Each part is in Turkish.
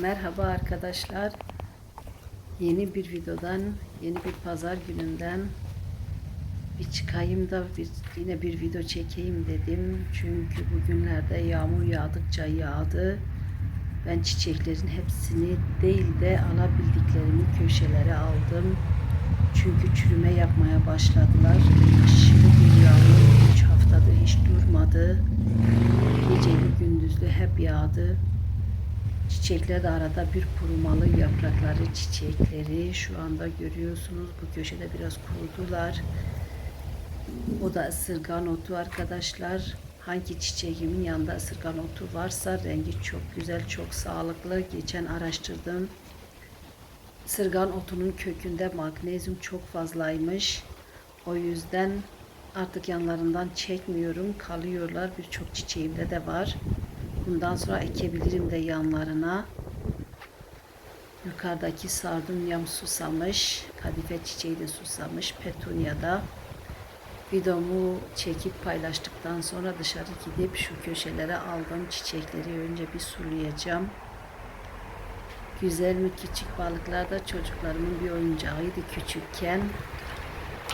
Merhaba arkadaşlar. Yeni bir videodan, yeni bir pazar gününden bir çıkayım da bir, yine bir video çekeyim dedim. Çünkü bugünlerde yağmur yağdıkça yağdı. Ben çiçeklerin hepsini değil de alabildiklerimi köşelere aldım. Çünkü çürüme yapmaya başladılar. Aşırı bir yağmur 3 haftadır hiç durmadı. Geceli gündüzlü hep yağdı. Çiçekler de arada bir kurumalı yaprakları, çiçekleri şu anda görüyorsunuz. Bu köşede biraz kurudular. O da ısırgan otu arkadaşlar. Hangi çiçeğimin yanında ısırgan otu varsa rengi çok güzel, çok sağlıklı. Geçen araştırdım. Isırgan otunun kökünde magnezyum çok fazlaymış. O yüzden artık yanlarından çekmiyorum. Kalıyorlar. Birçok çiçeğimde de var. Bundan sonra ekebilirim de yanlarına. Yukarıdaki sardunyam susamış. Kadife çiçeği de susamış. Petunya'da. Videomu çekip paylaştıktan sonra dışarı gidip şu köşelere aldığım çiçekleri önce bir sulayacağım. Güzel mi küçük balıklar da çocuklarımın bir oyuncağıydı küçükken.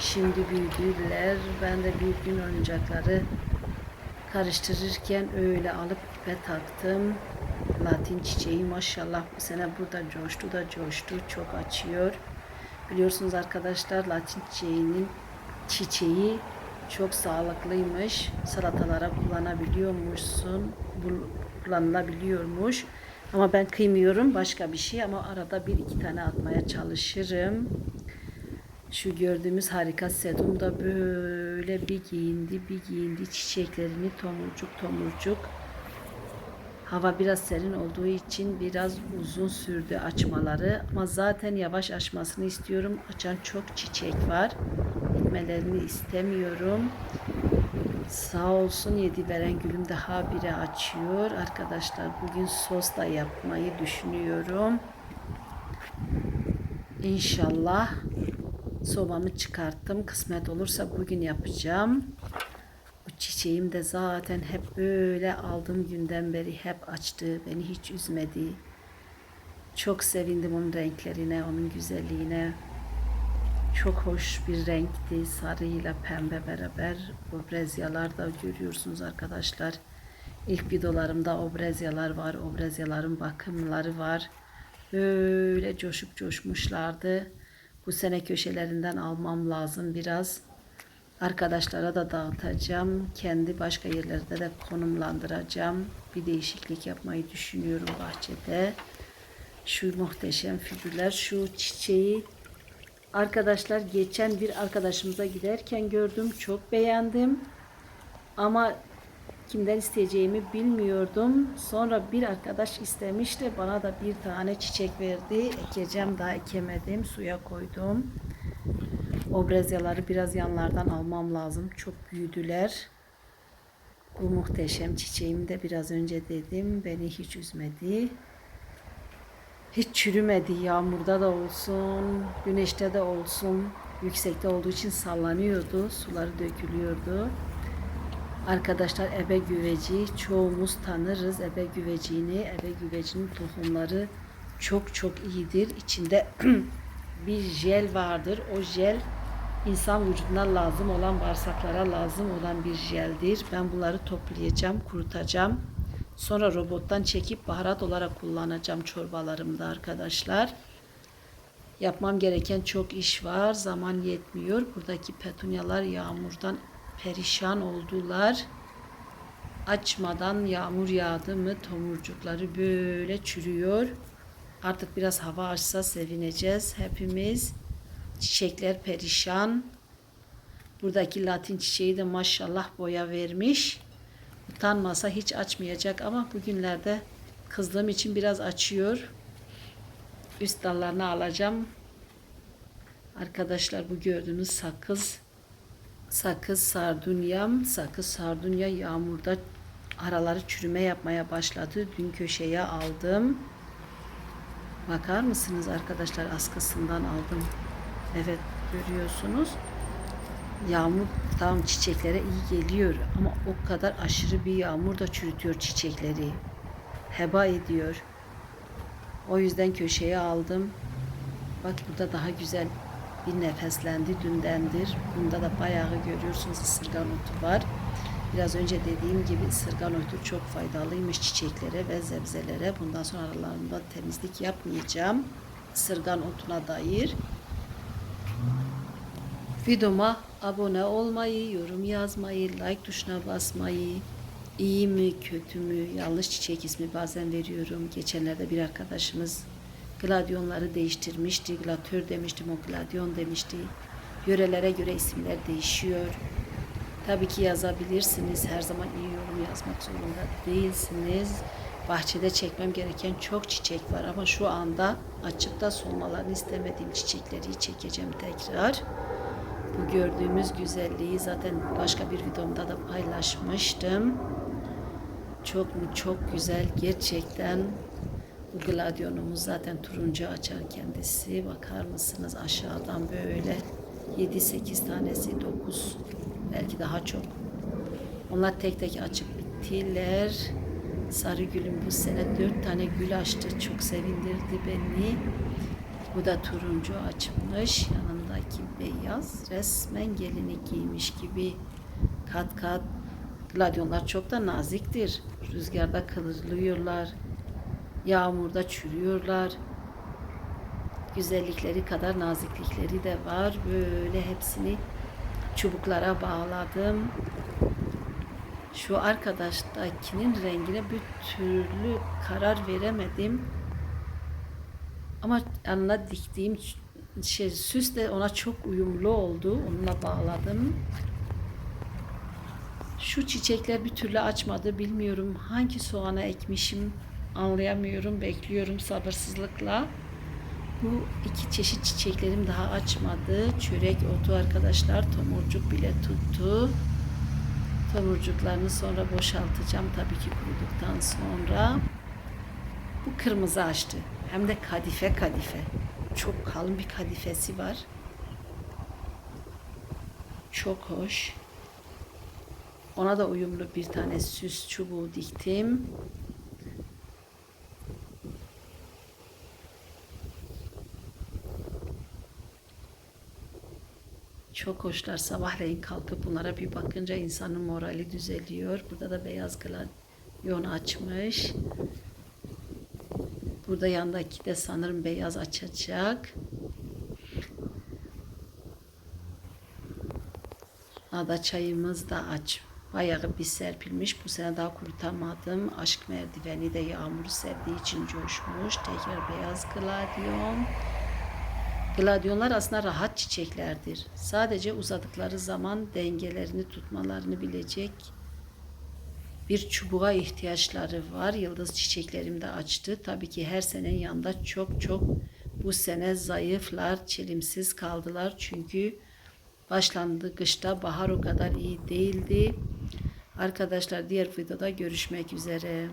Şimdi büyüdüler. Ben de büyük oyuncakları karıştırırken öyle alıp ipe taktım. Latin çiçeği maşallah bu sene burada coştu da coştu. Çok açıyor. Biliyorsunuz arkadaşlar Latin çiçeğinin çiçeği çok sağlıklıymış. Salatalara kullanabiliyormuşsun. Kullanılabiliyormuş. Ama ben kıymıyorum başka bir şey ama arada bir iki tane atmaya çalışırım. Şu gördüğümüz harika sedum da böyle bir giyindi bir giyindi çiçeklerini tomurcuk tomurcuk. Hava biraz serin olduğu için biraz uzun sürdü açmaları ama zaten yavaş açmasını istiyorum. Açan çok çiçek var. Bitmelerini istemiyorum. Sağ olsun yedi veren gülüm daha biri açıyor. Arkadaşlar bugün sos da yapmayı düşünüyorum. İnşallah sobamı çıkarttım. Kısmet olursa bugün yapacağım. Bu çiçeğim de zaten hep böyle aldığım günden beri hep açtı. Beni hiç üzmedi. Çok sevindim onun renklerine, onun güzelliğine. Çok hoş bir renkti. Sarıyla pembe beraber. Obrezyalar da görüyorsunuz arkadaşlar. İlk videolarımda obrezyalar var. Obrezyaların bakımları var. Böyle coşup coşmuşlardı. Bu sene köşelerinden almam lazım biraz. Arkadaşlara da dağıtacağım. Kendi başka yerlerde de konumlandıracağım. Bir değişiklik yapmayı düşünüyorum bahçede. Şu muhteşem figürler, şu çiçeği arkadaşlar geçen bir arkadaşımıza giderken gördüm. Çok beğendim. Ama kimden isteyeceğimi bilmiyordum. Sonra bir arkadaş istemişti. Bana da bir tane çiçek verdi. Ekeceğim daha ekemedim. Suya koydum. Obrezyaları biraz yanlardan almam lazım. Çok büyüdüler. Bu muhteşem çiçeğimi de biraz önce dedim. Beni hiç üzmedi. Hiç çürümedi. Yağmurda da olsun, güneşte de olsun. Yüksekte olduğu için sallanıyordu. Suları dökülüyordu. Arkadaşlar ebe güveci çoğumuz tanırız ebe güveciğini. Ebe güvecinin tohumları çok çok iyidir. İçinde bir jel vardır. O jel insan vücuduna lazım olan bağırsaklara lazım olan bir jeldir. Ben bunları toplayacağım, kurutacağım. Sonra robottan çekip baharat olarak kullanacağım çorbalarımda arkadaşlar. Yapmam gereken çok iş var. Zaman yetmiyor. Buradaki petunyalar yağmurdan perişan oldular. Açmadan yağmur yağdı mı tomurcukları böyle çürüyor. Artık biraz hava açsa sevineceğiz hepimiz. Çiçekler perişan. Buradaki latin çiçeği de maşallah boya vermiş. Utanmasa hiç açmayacak ama bugünlerde kızdığım için biraz açıyor. Üst dallarını alacağım. Arkadaşlar bu gördüğünüz sakız sakız sardunyam, sakız sardunya yağmurda araları çürüme yapmaya başladı. Dün köşeye aldım. Bakar mısınız arkadaşlar askısından aldım. Evet görüyorsunuz. Yağmur tam çiçeklere iyi geliyor ama o kadar aşırı bir yağmur da çürütüyor çiçekleri. Heba ediyor. O yüzden köşeye aldım. Bak burada daha güzel bir nefeslendi dündendir. Bunda da bayağı görüyorsunuz ısırgan otu var. Biraz önce dediğim gibi ısırgan otu çok faydalıymış çiçeklere ve sebzelere. Bundan sonra aralarında temizlik yapmayacağım. Isırgan otuna dair. Videoma abone olmayı, yorum yazmayı, like tuşuna basmayı, iyi mi, kötü mü, yanlış çiçek ismi bazen veriyorum. Geçenlerde bir arkadaşımız gladyonları değiştirmişti. Glatör demiştim, o gladyon demişti. Yörelere göre isimler değişiyor. Tabii ki yazabilirsiniz. Her zaman iyi yorum yazmak zorunda değilsiniz. Bahçede çekmem gereken çok çiçek var ama şu anda açıp da solmalarını istemediğim çiçekleri çekeceğim tekrar. Bu gördüğümüz güzelliği zaten başka bir videomda da paylaşmıştım. Çok mu çok güzel gerçekten. Bu gladyonumuz zaten turuncu açan kendisi. Bakar mısınız aşağıdan böyle 7-8 tanesi 9 belki daha çok. Onlar tek tek açıp bittiler. Sarı gülüm bu sene dört tane gül açtı. Çok sevindirdi beni. Bu da turuncu açmış. Yanındaki beyaz resmen gelini giymiş gibi kat kat. Gladyonlar çok da naziktir. Rüzgarda kıvrılıyorlar. Yağmurda çürüyorlar. Güzellikleri kadar naziklikleri de var. Böyle hepsini çubuklara bağladım. Şu arkadaştakinin rengine bir türlü karar veremedim. Ama yanına diktiğim şey süs de ona çok uyumlu oldu. Onunla bağladım. Şu çiçekler bir türlü açmadı. Bilmiyorum hangi soğana ekmişim anlayamıyorum. Bekliyorum sabırsızlıkla. Bu iki çeşit çiçeklerim daha açmadı. Çörek otu arkadaşlar tomurcuk bile tuttu. Tomurcuklarını sonra boşaltacağım tabii ki kuruduktan sonra. Bu kırmızı açtı. Hem de kadife kadife. Çok kalın bir kadifesi var. Çok hoş. Ona da uyumlu bir tane süs çubuğu diktim. Çok hoşlar. Sabahleyin kalkıp bunlara bir bakınca insanın morali düzeliyor. Burada da beyaz gladyon açmış. Burada yandaki de sanırım beyaz açacak. Ada çayımız da aç. Bayağı bir serpilmiş. Bu sene daha kurutamadım. Aşk merdiveni de yağmuru sevdiği için coşmuş. Tekrar beyaz gladyon. Gladyonlar aslında rahat çiçeklerdir. Sadece uzadıkları zaman dengelerini tutmalarını bilecek bir çubuğa ihtiyaçları var. Yıldız çiçeklerim de açtı. Tabii ki her sene yanında çok çok bu sene zayıflar, çelimsiz kaldılar. Çünkü başlandı kışta bahar o kadar iyi değildi. Arkadaşlar diğer videoda görüşmek üzere.